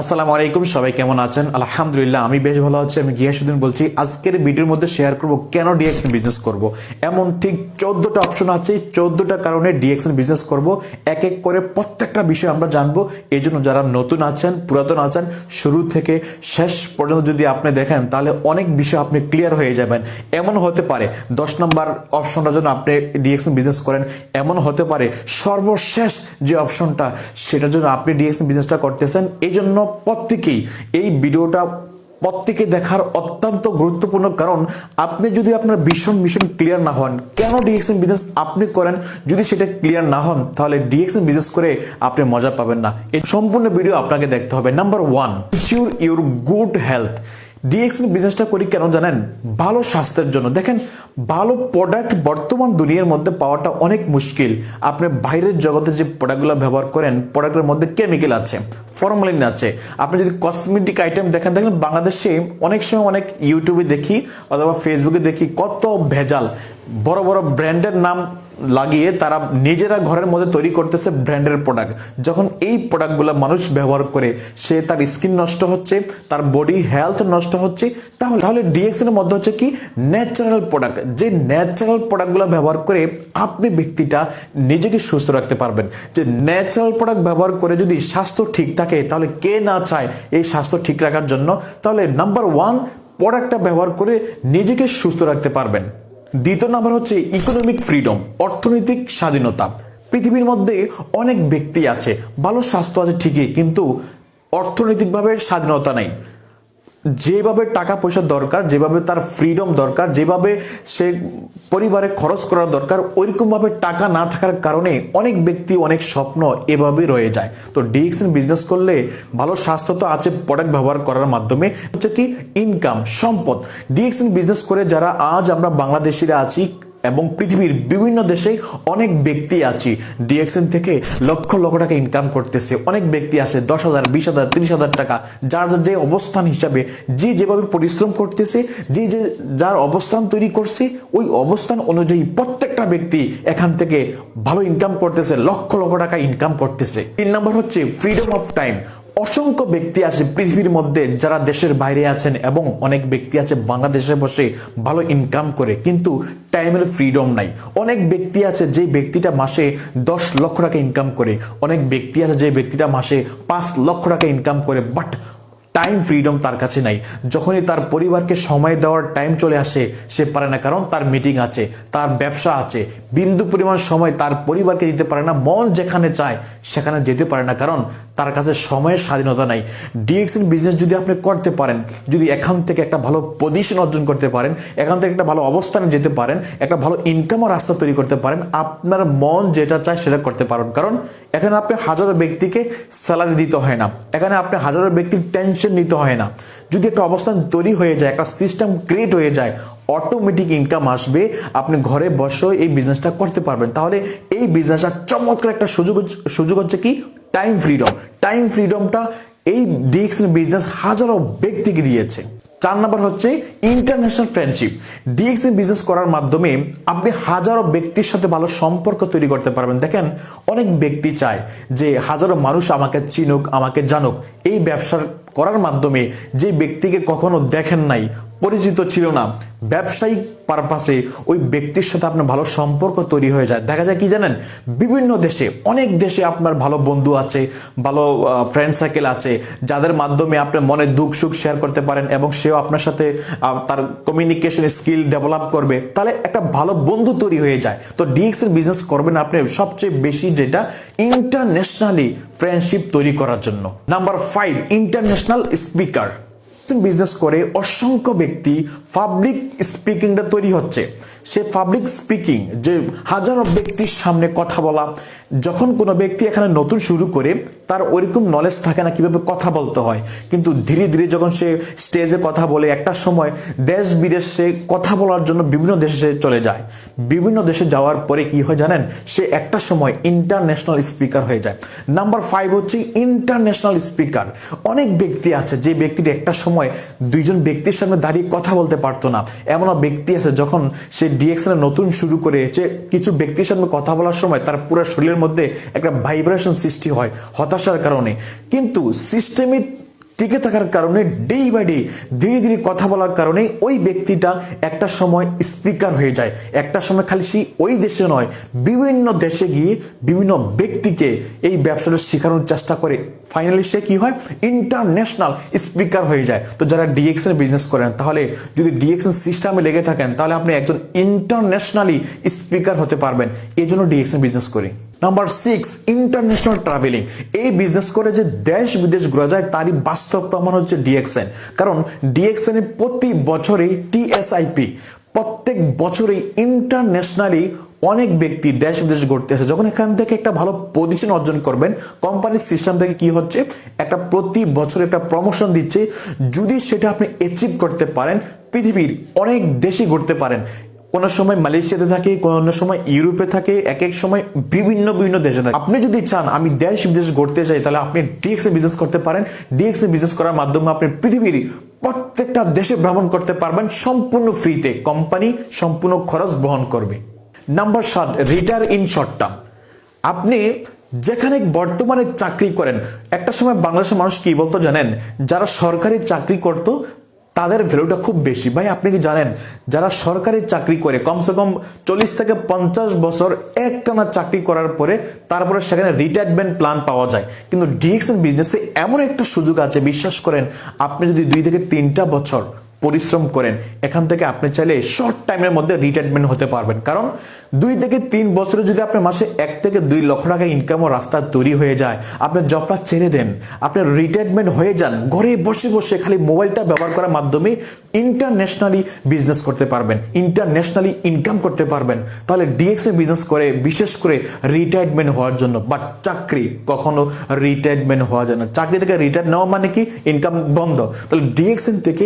আসসালামু আলাইকুম, সবাই কেমন আছেন? আলহামদুলিল্লাহ, আমি বেশ ভালো আছি। আমি গিয়াসুদ্দিন বলছি, আজকের ভিডিওর মধ্যে শেয়ার করব কেন ডিএক্সএন বিজনেস করব? এমন ঠিক চোদ্দটা অপশন আছে চোদ্দটা কারণে ডিএক্সএন বিজনেস করব। এক এক করে প্রত্যেকটা বিষয় আমরা জানব। এই জন্য যারা নতুন আছেন, পুরাতন আছেন, শুরু থেকে শেষ পর্যন্ত যদি আপনি দেখেন, তাহলে অনেক বিষয় আপনি ক্লিয়ার হয়ে যাবেন। এমন হতে পারে, দশ নম্বর অপশনটা জন্য আপনি ডিএক্সএন বিজনেস করেন, এমন হতে পারে সর্বশেষ যে অপশনটা সেটার জন্য আপনি ডিএক্সএন বিজনেসটা করতেছেন। এই জন্য প্রত্যেকেই এই ভিডিওটা প্রত্যেকে দেখার অত্যন্ত গুরুত্বপূর্ণ কারণ, আপনি যদি আপনার ভীষণ মিশন ক্লিয়ার না হন, কেন ডিএক্সএন বিজনেস আপনি করেন? যদি সেটা ক্লিয়ার না হন, তাহলে ডিএক্সএন বিজনেস করে আপনি মজা পাবেন না। এই সম্পূর্ণ ভিডিও আপনাকে দেখতে হবে। Number one your good health DXN বিজনেসটা করি কেন জানেন? ভালো স্বাস্থ্যের জন্য। দেখেন, ভালো প্রোডাক্ট বর্তমান দুনিয়ার মধ্যে পাওয়াটা অনেক মুশকিল। আপনি বাইরের জগতে যে প্রোডাক্টগুলো ব্যবহার করেন প্রোডাক্টের মধ্যে কেমিক্যাল আছে ফর্মালিন আছে। আপনি যদি কসমেটিক আইটেম দেখেন দেখেন বাংলাদেশে অনেক সময় অনেক ইউটিউবে দেখি অথবা ফেসবুকে দেখি কত ভেজাল। বড় বড় ব্র্যান্ডের নাম লাগিয়ে তারা নিজেরা ঘরের মধ্যে তৈরি করতেছে ব্র্যান্ডের প্রোডাক্ট যখন এই প্রোডাক্টগুলো মানুষ ব্যবহার করে, সে তার স্কিন নষ্ট হচ্ছে, তার বডি হেলথ নষ্ট হচ্ছে, তাহলে তাহলে ডিএক্স এর মধ্যে হচ্ছে কি? ন্যাচারাল প্রোডাক্ট যে ন্যাচারাল প্রোডাক্টগুলো ব্যবহার করে আপনি ব্যক্তিটা নিজেকে সুস্থ রাখতে পারবেন। যে ন্যাচারাল প্রোডাক্ট ব্যবহার করে যদি স্বাস্থ্য ঠিক থাকে, তাহলে কে না চায় এই স্বাস্থ্য ঠিক রাখার জন্য? তাহলে নাম্বার ওয়ান প্রোডাক্টটা ব্যবহার করে নিজেকে সুস্থ রাখতে পারবেন। দ্বিতীয় নাম্বার হচ্ছে ইকোনমিক ফ্রিডম অর্থনৈতিক স্বাধীনতা। পৃথিবীর মধ্যে অনেক ব্যক্তি আছে, ভালো স্বাস্থ্য আছে ঠিকই, কিন্তু অর্থনৈতিকভাবে স্বাধীনতা নাই। যেভাবে টাকা পয়সা দরকার, যেভাবে তার ফ্রিডম দরকার, যেভাবে সে পরিবারে খরচ করার দরকার, ওইরকমভাবে টাকা না থাকার কারণে অনেক ব্যক্তি, অনেক স্বপ্ন এভাবে রয়ে যায়। তো ডিএক্সএন বিজনেস করলে ভালো স্বাস্থ্য তো আছে প্রোডাক্ট ব্যবহার করার মাধ্যমে। হচ্ছে কি ইনকাম সম্পদ। ডিএক্সএন বিজনেস করে যারা আজ আমরা বাংলাদেশিরা আছি এবং পৃথিবীর বিভিন্ন দেশে অনেক ব্যক্তি আছে। ডিএক্সএন থেকে লক্ষ লক্ষ টাকা ইনকাম করতেছে। অনেক ব্যক্তি আছে, দশ হাজার, বিশ হাজার, তিরিশ হাজার টাকা। যার যে অবস্থান হিসাবে, যে যেভাবে পরিশ্রম করতেছে, যে যে যার অবস্থান তৈরি করছে, ওই অবস্থান অনুযায়ী প্রত্যেকটা ব্যক্তি এখান থেকে ভালো ইনকাম করতেছে, লক্ষ লক্ষ টাকা ইনকাম করতেছে। তিন নম্বর হচ্ছে ফ্রিডম অফ টাইম অসংখ্য ব্যক্তি আছে পৃথিবীর মধ্যে যারা দেশের বাইরে আছেন এবং অনেক ব্যক্তি আছে বাংলাদেশে বসে ভালো ইনকাম করে, কিন্তু টাইমের ফ্রিডম নাই। অনেক ব্যক্তি আছে যে ব্যক্তিটা মাসে দশ লক্ষ টাকা ইনকাম করে, অনেক ব্যক্তি আছে যে ব্যক্তিটা মাসে পাঁচ লক্ষ টাকা ইনকাম করে বাট টাইম ফ্রিডম তার কাছে নাই। যখনই তার পরিবারকে সময় দেওয়ার টাইম চলে আসে, সে পারে না, কারণ তার মিটিং আছে, তার ব্যবসা আছে। বিন্দু পরিমাণ সময় তার পরিবারকে দিতে পারে না, মন যেখানে চায় সেখানে যেতে পারে না, কারণ তার কাছে সময়ের স্বাধীনতা নাই। ডিএক্সএন বিজনেস যদি আপনি করতে পারেন, যদি এখান থেকে একটা ভালো পজিশন অর্জন করতে পারেন, এখান থেকে একটা ভালো অবস্থানে যেতে পারেন, একটা ভালো ইনকামও রাস্তা তৈরি করতে পারেন, আপনার মন যেটা চায় সেটা করতে পারেন। কারণ এখানে আপনি হাজারো ব্যক্তিকে স্যালারি দিতে হয় না। এখানে আপনি হাজারো ব্যক্তির টেনশন নিতে হয় না। যদি একটা অবস্থান তৈরি হয়ে যায়, একটা সিস্টেম ক্রিয়েট হয়ে যায় অটোমেটিক ইনকাম আসবে, আপনি ঘরে বসে এই বিজনেসটা করতে পারবেন। তাহলে এই বিজনেসটা চমৎকার একটা সুযোগ সুযোগ হচ্ছে কি? টাইম ফ্রিডম টাইম ফ্রিডমটা এই ডিএক্সএন বিজনেস হাজারো ব্যক্তিকে দিয়েছে। চার নাম্বার হচ্ছে ইন্টারন্যাশনাল ফ্রেন্ডশিপ ডিএক্সএন বিজনেস করার মাধ্যমে আপনি হাজারো ব্যক্তির সাথে ভালো সম্পর্ক তৈরি করতে পারবেন। দেখেন, অনেক ব্যক্তি চায় যে হাজারো মানুষ আমাকে চিনুক, আমাকে জানুক। এই ব্যবসার করার মাধ্যমে যে ব্যক্তিকে কখনো দেখেন নাই, পরিচিত ছিল না, ব্যবসায়িক পারপাসে ওই ব্যক্তির সাথে আপনার ভালো সম্পর্ক তৈরি হয়ে যায়। দেখা যায় কি জানেন? বিভিন্ন দেশে, অনেক দেশে আপনার ভালো বন্ধু আছে, ভালো ফ্রেন্ড সার্কেল আছে, যাদের মাধ্যমে আপনি মনে দুঃখ, সুখ শেয়ার করতে পারেন এবং সেও আপনার সাথে তার কমিউনিকেশন স্কিল ডেভেলপ করবে। তাহলে একটা ভালো বন্ধু তৈরি হয়ে যায়। তো ডিএক্স এর বিজনেস করবেন আপনি সবচেয়ে বেশি যেটা ইন্টারন্যাশনালি ফ্রেন্ডশিপ তৈরি করার জন্য। Number five international speaker business করে অসংখ্য ব্যক্তি পাবলিক স্পিকিংটা তৈরি হচ্ছে। সে পাবলিক স্পিকিং যে হাজারো ব্যক্তির সামনে কথা বলা, যখন কোনো ব্যক্তি এখানে নতুন শুরু করে, তার ওইরকম নলেজ থাকে না কীভাবে কথা বলতে হয়। কিন্তু ধীরে ধীরে যখন সে স্টেজে কথা বলে, একটা সময় দেশ বিদেশে কথা বলার জন্য বিভিন্ন দেশে সে চলে যায়। বিভিন্ন দেশে যাওয়ার পরে কি হয় জানেন? সে একটা সময় ইন্টারন্যাশনাল স্পিকার হয়ে যায়। নাম্বার ফাইভ হচ্ছে ইন্টারন্যাশনাল স্পিকার অনেক ব্যক্তি আছে, যে ব্যক্তির একটা সময় দুইজন ব্যক্তির সামনে দাঁড়িয়ে কথা বলতে পারতো না। এমনও ব্যক্তি আছে, যখন সে ডিএক্সএন নতুন শুরু করে যে কিছু ব্যক্তির সাথে কথা বলার সময় তার পুরো শরীরের মধ্যে একটা ভাইব্রেশন সৃষ্টি হয় হতাশার কারণে। কিন্তু সিস্টেমিক টিকে থাকার কারণে ডে বাই ডে ধীরে ধীরে কথা বলার কারণে ওই ব্যক্তিটা একটা সময় স্পিকার হয়ে যায়। একটা সময় খালি সেই ওই দেশে নয়, বিভিন্ন দেশে গিয়ে বিভিন্ন ব্যক্তিকে এই ব্যবসাটা শেখানোর চেষ্টা করে। ফাইনালি সে কি হয়? ইন্টারন্যাশনাল স্পিকার হয়ে যায়। তো যারা ডিএক্সএন বিজনেস করেন, তাহলে যদি ডিএক্সএন সিস্টেমে লেগে থাকেন, তাহলে আপনি একজন ইন্টারন্যাশনালি স্পিকার হতে পারবেন। এই জন্য ডিএক্সএন বিজনেস করি। নাম্বার সিক্স ইন্টারন্যাশনাল ট্রাভেলিং এই বিজনেস করে যে দেশ বিদেশ ঘোরা যায়, তারই বাস্তব প্রমাণ হচ্ছে ডিএক্সএন কারণ ডিএক্সএন প্রতি বছরই টিএসআইপি প্রত্যেক বছরেই ইন্টারন্যাশনালি অনেক ব্যক্তি দেশ বিদেশ ঘুরতে আসে। যখন এখান থেকে একটা ভালো পজিশন অর্জন করবেন কোম্পানির সিস্টেম থেকে কি হচ্ছে? একটা প্রতি বছর একটা প্রমোশন দিচ্ছে। যদি সেটা আপনি অ্যাচিভ করতে পারেন, পৃথিবীর অনেক দেশে ঘুরতে পারেন। কোনো সময় মালয়েশিয়াতে থাকে, কোনো সময় ইউরোপে থাকে এক এক সময় বিভিন্ন বিভিন্ন দেশে থাকে। আপনি যদি চান আমি দেশ বিদেশ ঘুরতে চাই, তাহলে আপনি ডিএক্স বিজনেস করতে পারেন। ডিএক্স বিজনেস করার মাধ্যমে আপনি পৃথিবীর প্রত্যেকটা দেশে ভ্রমণ করতে পারবেন সম্পূর্ণ ফ্রিতে কোম্পানি সম্পূর্ণ খরচ বহন করবে। নাম্বার সাত রিটায়ার ইন শর্ট টার্ম আপনি যেখানে বর্তমানে চাকরি করেন, একটা সময় বাংলাদেশের মানুষ কি বলতো জানেন? যারা সরকারি চাকরি করতো তাদের ভ্যালুটা খুব বেশি। ভাই, আপনি কি জানেন, যারা সরকারি চাকরি করে, কমসে কম চল্লিশ থেকে পঞ্চাশ বছর একটানা চাকরি করার পরে তারপরে সেখানে রিটায়ারমেন্ট প্ল্যান পাওয়া যায়। কিন্তু ডিএক্সএন বিজনেসে এমন একটা সুযোগ আছে, বিশ্বাস করেন, আপনি যদি দুই থেকে তিনটা বছর পরিশ্রম করেন, এখান থেকে আপনি চাইলে শর্ট টাইমের মধ্যে রিটায়ারমেন্ট হতে পারবেন। কারণ দুই থেকে তিন বছরে যদি আপনি মাসে এক থেকে দুই লক্ষ টাকা ইনকাম ও রাস্তা তৈরি হয়ে যায়, আপনি জবটা ছেড়ে দেন, আপনি রিটায়ারমেন্ট হয়ে যান, ঘরে বসে বসে খালি মোবাইলটা ব্যবহার করার মাধ্যমে ইন্টারন্যাশনালি বিজনেস করতে পারবেন ইন্টারন্যাশনালি ইনকাম করতে পারবেন। তাহলে ডিএক্স বিজনেস করে, বিশেষ করে রিটায়ারমেন্ট হওয়ার জন্য। বাট চাকরি, কখনো রিটায়ারমেন্ট হওয়া যায় না। চাকরি থেকে রিটায়ার নেওয়া মানে কি? ইনকাম বন্ধ। তাহলে ডিএক্সএন থেকে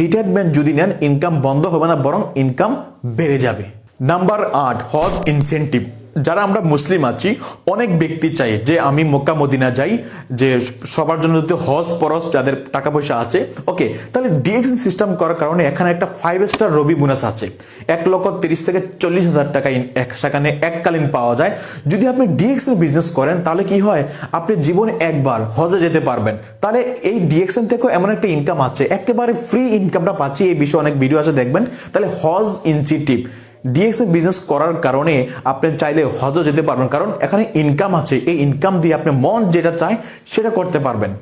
রিটায়ারমেন্ট যদি নেন ইনকাম বন্ধ হবে না, বরং ইনকাম বেড়ে যাবে। নাম্বার আট, হজ ইনসেন্টিভ যারা আমরা মুসলিম আছি, অনেক ব্যক্তি চাই যে আমি মক্কা মদিনা যাই, যে সবার জন্য যদি হজ পরস যাদের টাকা পয়সা আছে, ওকে, তাহলে ডিএক্সএন সিস্টেম করার কারণে এখানে একটা ফাইভ স্টার রবি বোনাস আছে। এক লক্ষ তিরিশ থেকে চল্লিশ হাজার টাকা এক- সেখানে এককালীন পাওয়া যায়। যদি আপনি ডিএক্সএন বিজনেস করেন, তাহলে কি হয়? আপনি জীবনে একবার হজে যেতে পারবেন। তাহলে এই ডিএক্সএন থেকেও এমন একটা ইনকাম আছে। একেবারে ফ্রি ইনকামটা পাচ্ছি, এই বিষয়ে অনেক ভিডিও আছে, দেখবেন। তাহলে হজ ইনসেন্টিভ ডিএক্সএন বিজনেস করার কারণে আপনি চাইলে হজও যেতে পারবেন, কারণ এখানে ইনকাম আছে। এই ইনকাম দিয়ে আপনি মন যেটা চায় সেটা করতে পারবেন।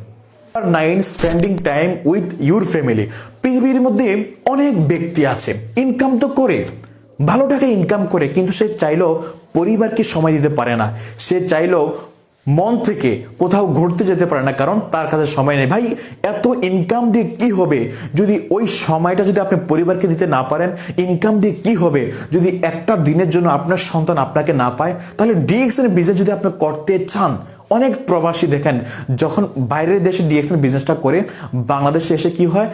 Nine spending time with your family পৃথিবীর মধ্যে অনেক ব্যক্তি আছে ইনকাম তো করে, ভালো টাকা ইনকাম করে, কিন্তু সে চাইলেও পরিবারকে সময় দিতে পারে না। সে চাইলেও মন থেকে কোথাও ঘুরতে যেতে পারে না, কারণ তার কাছে সময় নেই। ভাই, এত ইনকাম দিয়ে কি হবে? যদি ওই সময়টা যদি আপনি পরিবারকে দিতে না পারেন ইনকাম দিয়ে কি হবে? যদি একটা দিনের জন্য আপনার সন্তান আপনাকে না পায়, তাহলে ডিএক্সএন বিজনেস যদি আপনি করতে চান অনেক প্রবাসী দেখেন, যখন বাইরের দেশে ডিএক্সন বিজনেসটা করে, বাংলাদেশে এসে কি হয়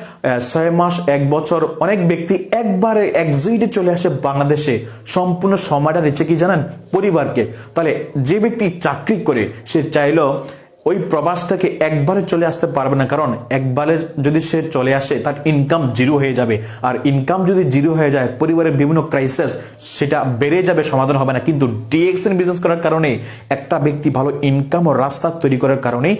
ছয় মাস, এক বছর, অনেক ব্যক্তি একবারে একজুইটে চলে আসে বাংলাদেশে। সম্পূর্ণ সময়টা দিচ্ছে কি জানেন? পরিবারকে। তাহলে যে ব্যক্তি চাকরি করে, সে চাইলো ওই প্রবাস থেকে একবারে চলে আসতে পারবে না, কারণ একবারে যদি সে চলে আসে, তার ইনকাম জিরো হয়ে যাবে। আর ইনকাম যদি জিরো হয়ে যায়, পরিবারের বিভিন্ন ক্রাইসিস সেটা বেড়ে যাবে, সমাধান হবে না। কিন্তু ডিএক্সএন বিজনেস করার কারণে, একটা ব্যক্তি ভালো ইনকাম ও রাস্তা তৈরি করার কারণে,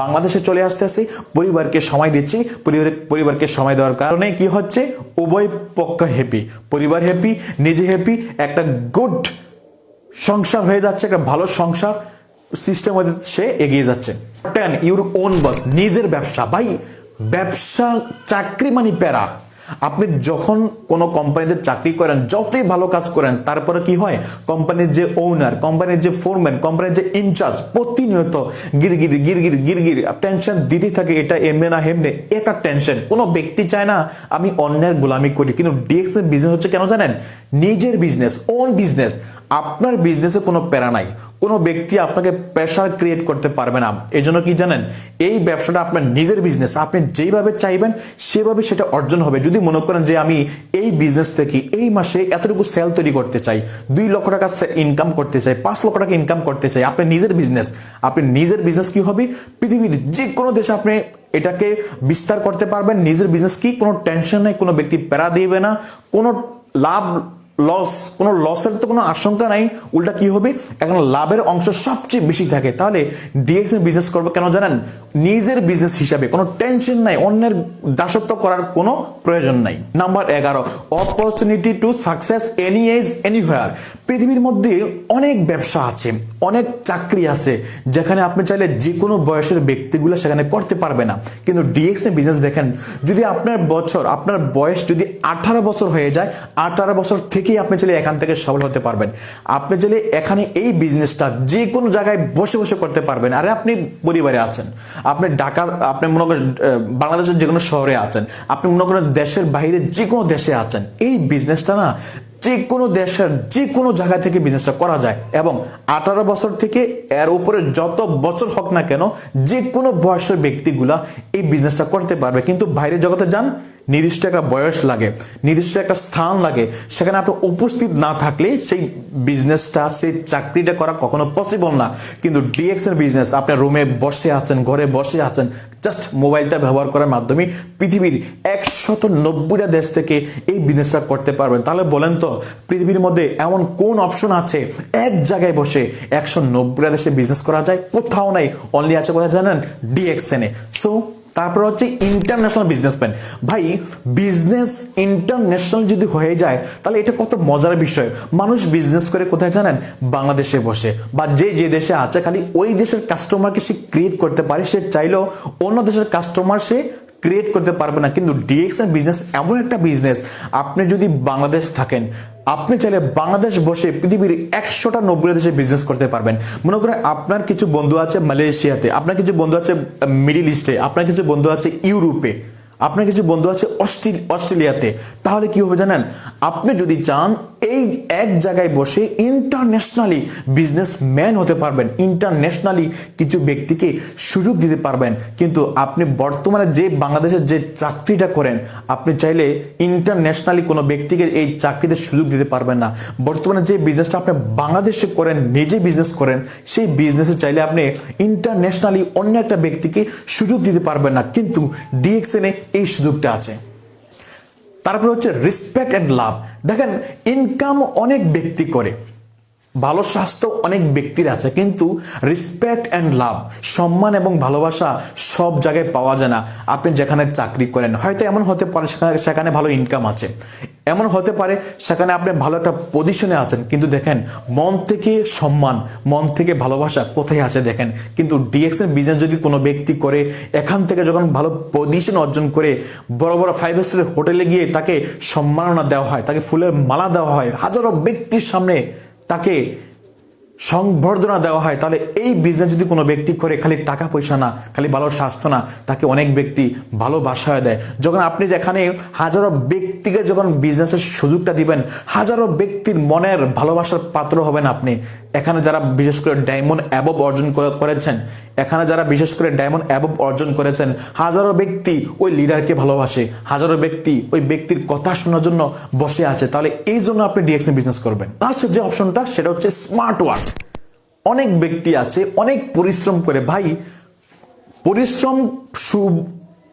বাংলাদেশে চলে আসতে আসে, পরিবারকে সময় দিচ্ছে পরিবারের পরিবারকে সময় দেওয়ার কারণে কি হচ্ছে? উভয় পক্ষ হ্যাপি পরিবার হ্যাপি নিজে হ্যাপি একটা গুড সংসার হয়ে যাচ্ছে, একটা ভালো সংসার। সিস্টেম সে এগিয়ে যাচ্ছে। টেন ইউর ওন বস নিজের ব্যবসা। ভাই, ব্যবসা, চাকরি মানে প্যারা। আপনি যখন কোনো কোম্পানিতে চাকরি করেন, যতই ভালো কাজ করেন, তারপরে কি হয়? কোম্পানির যে ওনার কোম্পানির যে ফোরম্যান কোম্পানির যে ইনচার্জ প্রতিনিয়ত গিরগির গিরগির গিরগির টেনশন দিতেই থাকে, এটা এমনি না হেমনে, একটা টেনশন কোনো ব্যক্তি চায় না, আমি অন্যের গোলামি করি। কিন্তু ডিএক্স বিজনেস হচ্ছে কেন জানেন? নিজের বিজনেস ওন বিজনেস আপনার বিজনেসে কোনো প্যারা নাই। কোনো ব্যক্তি আপনাকে প্রেশার ক্রিয়েট করতে পারবে না। এই জন্য কি জানেন? এই ব্যবসাটা আপনার নিজের বিজনেস আপনি যেভাবে চাইবেন, সেভাবে সেটা অর্জন হবে। যদি মনে করেন যে আমি এই বিজনেস থেকে এই মাসে এতটুকু সেল তৈরি করতে চাই, দুই লক্ষ টাকা ইনকাম করতে চাই, পাঁচ লক্ষ টাকা ইনকাম করতে চাই, আপনি নিজের বিজনেস আপনি নিজের বিজনেস কি হবে? পৃথিবীর যে কোনো দেশে আপনি এটাকে বিস্তার করতে পারবেন, নিজের বিজনেস কি কোনো টেনশন নেই, কোনো ব্যক্তি প্যারা দিবে না, কোনো লাভ লস কোনো লসের তো কোনো আশঙ্কা নাই। উল্টা কি হবে? এখন লাভের অংশ সবচেয়ে বেশি থাকে। তাহলে ডিএক্স এর বিজনেস করব কেন জানেন? নিজের বিজনেস হিসাবে কোনো টেনশন নাই। অন্যের দাসত্ব করার কোনো প্রয়োজন নাই। নাম্বার এগারো opportunity to success any age anywhere পৃথিবীর মধ্যে অনেক ব্যবসা আছে, অনেক চাকরি আছে, যেখানে আপনি চাইলে যে কোনো বয়সের ব্যক্তিগুলো সেখানে করতে পারবে না। কিন্তু ডিএক্স এর বিজনেস দেখেন, যদি আপনার বছর, আপনার বয়স যদি আঠারো বছর হয়ে যায়, আঠারো বছর থেকেই আপনি চাইলে এখান থেকে সফল হতে পারবেন। আপনি চাইলে এখানে এই বিজনেসটা যে কোনো জায়গায় বসে বসে করতে পারবেন। আরে আপনি পরিবারে আছেন, আপনি ঢাকা, আপনি মনে করেন বাংলাদেশের যে কোনো শহরে আছেন, আপনি মনে করেন দেশের বাইরে যে কোনো দেশে আছেন, এই বিজনেসটা না যে কোনো দেশের যে কোনো জায়গা থেকে বিজনেসটা করা যায় এবং আঠারো বছর থেকে এর উপরে যত বছর হোক না কেন, যে কোনো বয়সের ব্যক্তিগুলা এই বিজনেসটা করতে পারবে। কিন্তু বাইরের জগতে যান নির্দিষ্ট একটা বয়স লাগে, নির্দিষ্ট একটা স্থান লাগে, সেখানে আপনি উপস্থিত না থাকলে সেই বিজনেসটা সেই চাকরিটা করা কখনো পসিবল না। কিন্তু ডিএক্স এর বিজনেস আপনার রুমে বসে আছেন, ঘরে বসে আছেন জাস্ট মোবাইলটা ব্যবহার করার মাধ্যমে পৃথিবীর একশত নব্বইটা দেশ থেকে এই বিজনেসটা করতে পারবেন। তাহলে বলেন তো, পৃথিবীর মধ্যে এমন কোন অপশন আছে? এক জায়গায় বসে একশো নব্বইটা দেশে বিজনেস করা যায়? কোথাও নাই অনলি আছে কোথায় জানেন ডিএক্সএন এ। সো তারপর হচ্ছে ইন্টারন্যাশনাল বিজনেসম্যান ভাই বিজনেস ইন্টারন্যাশনাল যদি হয়ে যায়, তাহলে এটা কত মজার বিষয়। মানুষ বিজনেস করে কোথায় জানেন? বাংলাদেশে বসে। বা যে যে দেশে আছে, খালি ওই দেশের কাস্টমারকে সে ক্রিয়েট করতে পারে, সে চাইলেও অন্য দেশের কাস্টমার সে ক্রিয়েট করতে পারবে না। কিন্তু ডিএক্স বিজনেস এমন একটা বিজনেস আপনি যদি বাংলাদেশ থাকেন, আপনি চাইলে বাংলাদেশ বসে পৃথিবীর একশোটা নব্বই দেশে বিজনেস করতে পারবেন। মনে করেন আপনার কিছু বন্ধু আছে মালয়েশিয়াতে, আপনার কিছু বন্ধু আছে মিডিল ইস্টে আপনার কিছু বন্ধু আছে ইউরোপে, আপনার কিছু বন্ধু আছে অস্ট্রেল- অস্ট্রেলিয়াতে, তাহলে কি হবে জানেন? আপনি যদি চান এই এক জায়গায় বসে ইন্টারন্যাশনালি বিজনেসম্যান হতে পারবেন। ইন্টারন্যাশনালি কিছু ব্যক্তিকে সুযোগ দিতে পারবেন। কিন্তু আপনি বর্তমানে যে বাংলাদেশের যে চাকরিটা করেন, আপনি চাইলে ইন্টারন্যাশনালি কোনো ব্যক্তিকে এই চাকরিতে সুযোগ দিতে পারবেন না। বর্তমানে যে বিজনেসটা আপনি বাংলাদেশে করেন, নিজে বিজনেস করেন, সেই বিজনেসে চাইলে আপনি ইন্টারন্যাশনালি অন্য একটা ব্যক্তিকে সুযোগ দিতে পারবেন না। কিন্তু ডিএক্সএনে এই সুযোগটা আছে। তারপর হচ্ছে রেসপেক্ট অ্যান্ড লাভ দেখেন ইনকাম অনেক ব্যক্তি করে। ভালো স্বাস্থ্য অনেক ব্যক্তির আছে, কিন্তু রেসপেক্ট অ্যান্ড লাভ সম্মান এবং ভালোবাসা সব জায়গায় পাওয়া যায় না। আপনি যেখানে চাকরি করেন, হয়তো এমন হতে পারে সেখানে- ভালো ইনকাম আছে। এমন হতে পারে সেখানে আপনি ভালো একটা পজিশনে আছেন, কিন্তু দেখেন মন থেকে সম্মান, মন থেকে ভালোবাসা কোথায় আছে দেখেন। কিন্তু ডিএক্স এর বিজনেস যদি কোনো ব্যক্তি করে, এখান থেকে যখন ভালো পজিশন অর্জন করে, বড় বড় ফাইভ স্টার হোটেলে গিয়ে তাকে সম্মাননা দেওয়া হয়, তাকে ফুলের মালা দেওয়া হয়, হাজারো ব্যক্তির সামনে তাকে সংবর্ধনা দেওয়া হয়, তাহলে এই বিজনেস যদি কোনো ব্যক্তি করে, খালি টাকা পয়সা না, খালি ভালো স্বাস্থ্য না, তাকে অনেক ব্যক্তি ভালোবাসা দেয়। যখন আপনি যেখানে হাজারো ব্যক্তিকে যখন বিজনেসের সুযোগটা দিবেন, হাজারো ব্যক্তির মনের ভালোবাসার পাত্র হবেন আপনি। এখানে যারা বিশেষ করে ডায়মন্ড অ্যাবভ অর্জন করেছেন, এখানে যারা বিশেষ করে ডায়মন্ড অ্যাবভ অর্জন করেছেন, হাজারো ব্যক্তি ওই লিডারকে ভালোবাসে, হাজারো ব্যক্তি ওই ব্যক্তির কথা শোনার জন্য বসে আছে। তাহলে এই জন্য আপনি ডিএক্স বিজনেস করবেন। লাস্ট যে অপশনটা সেটা হচ্ছে স্মার্ট ওয়ার্ক অনেক ব্যক্তি আছে, অনেক পরিশ্রম করে। ভাই, পরিশ্রম সু-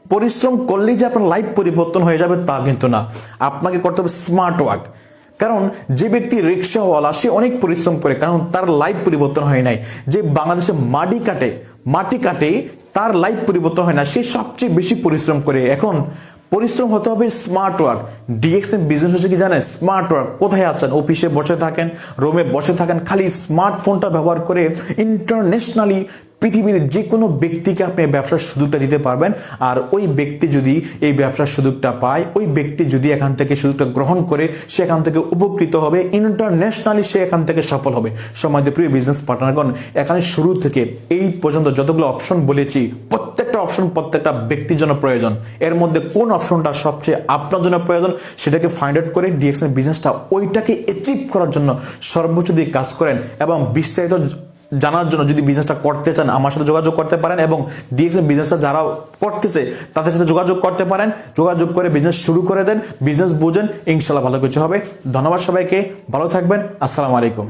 পরিশ্রম করলেই যে আপনার লাইফ পরিবর্তন হয়ে যাবে তা কিন্তু না। আপনাকে করতে হবে স্মার্ট ওয়ার্ক কারণ যে ব্যক্তি রিক্সাওয়ালা সে অনেক পরিশ্রম করে, কারণ তার লাইফ পরিবর্তন হয় নাই। যে বাংলাদেশে মাটি কাটে মাটি কাটে, তার লাইফ পরিবর্তন হয় না। সে সবচেয়ে বেশি পরিশ্রম করে। এখন পরিশ্রম হতে হবে স্মার্ট ওয়ার্ক ডিএক্স বিজনেস হচ্ছে কি জানেন? স্মার্ট ওয়ার্ক কোথায় আছেন? অফিসে বসে থাকেন রুমে বসে থাকেন, খালি স্মার্টফোনটা ব্যবহার করে ইন্টারন্যাশনালি পৃথিবীর যে কোনো ব্যক্তিকে আপনি ব্যবসার সুযোগটা দিতে পারবেন। আর ওই ব্যক্তি যদি এই ব্যবসার সুযোগটা পায়, ওই ব্যক্তি যদি এখান থেকে সুযোগটা গ্রহণ করে, সে এখান থেকে উপকৃত হবে ইন্টারন্যাশনালি সে এখান থেকে সফল হবে। সময় প্রিয় বিজনেস পার্টনারগণ এখানে শুরু থেকে এই পর্যন্ত যতগুলো অপশন বলেছি, প্রত্যেকটা অপশন প্রত্যেকটা ব্যক্তির জন্য প্রয়োজন। এর মধ্যে কোন অপশনটা সবচেয়ে আপনার জন্য প্রয়োজন সেটাকে ফাইন্ড আউট করে ডিএক্সএন বিজনেসটা ওইটাকে অ্যাচিভ করার জন্য সর্বোচ্চ দিয়ে কাজ করেন এবং বিস্তারিত জানার জন্য যদি বিজনেসটা করতে চান, আমার সাথে যোগাযোগ করতে পারেন এবং ডিএক্স বিজনেসটা যারা করতেছে, তাদের সাথে যোগাযোগ করতে পারেন। যোগাযোগ করে বিজনেস শুরু করে দেন বিজনেস বুঝেন ইনশাল্লাহ ভালো কিছু হবে। ধন্যবাদ সবাইকে, ভালো থাকবেন, আসসালামু আলাইকুম।